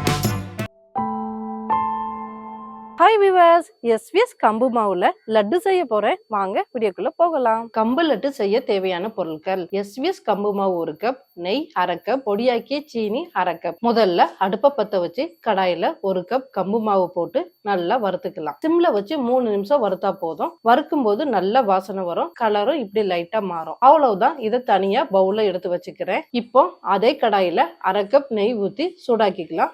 Hi viewers SVS கம்பு மாவுல லட்டு செய்ய போறேன். வாங்க வீடியோக்குள்ள போகலாம். கம்பு லட்டு செய்ய தேவையான பொருட்கள். எஸ்விஎஸ் கம்பு மாவு ஒரு கப் நெய் அரை கப் பொடியாக்கிய சீனி அரை கப் முதல்ல அடுப்பை பத்த வச்சு கடாயில ஒரு கப் கம்பு மாவு போட்டு நல்லா வறுத்துக்கலாம். சிம்ல வச்சு மூணு நிமிஷம் வறுத்தா போதும். வறுக்கும் போது நல்ல வாசனை வரும். கலரும் இப்படி லைட்டா மாறும். அவ்வளவுதான். இதை தனியா பவுல எடுத்து வச்சுக்கிறேன். இப்போ அதே கடாயில அரை கப் நெய் ஊத்தி சூடாக்கிக்கலாம்.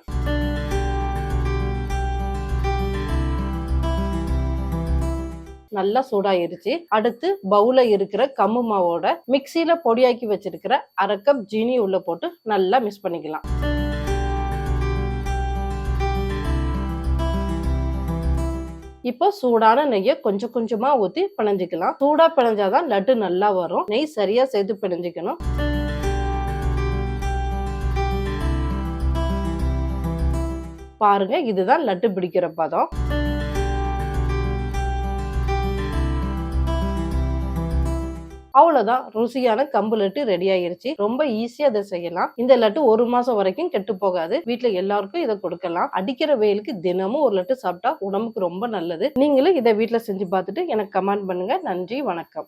நல்லா சூடாயிருச்சு. அடுத்து பவுல இருக்கிற கம்மு மாவோட மிக்சியில பொடியாக்கி வச்சிருக்கிற அரை கப் ஜீனி உள்ள போட்டு நல்லா மிக்ஸ் பண்ணிக்கலாம். இப்போ சூடான நெய்யை கொஞ்சம் கொஞ்சமா ஊத்தி பிணைஞ்சிக்கலாம். சூடா பிணைஞ்சாதான் லட்டு நல்லா வரும். நெய் சரியா சேர்த்து பிணைஞ்சிக்கணும். பாருங்க இதுதான் லட்டு பிடிக்கிற பதம். அவ்வளவுதான். ருசியான கம்பு லட்டு ரெடி ஆயிருச்சு. ரொம்ப ஈஸியா அதை செய்யலாம். இந்த லட்டு ஒரு மாசம் வரைக்கும் கெட்டு போகாது. வீட்டில் எல்லாருக்கும் இதை கொடுக்கலாம். அடிக்கிற வெயிலுக்கு தினமும் ஒரு லட்டு சாப்பிட்டா உடம்புக்கு ரொம்ப நல்லது. நீங்களும் இதை வீட்டில் செஞ்சு பார்த்துட்டு எனக்கு கமெண்ட் பண்ணுங்க. நன்றி வணக்கம்.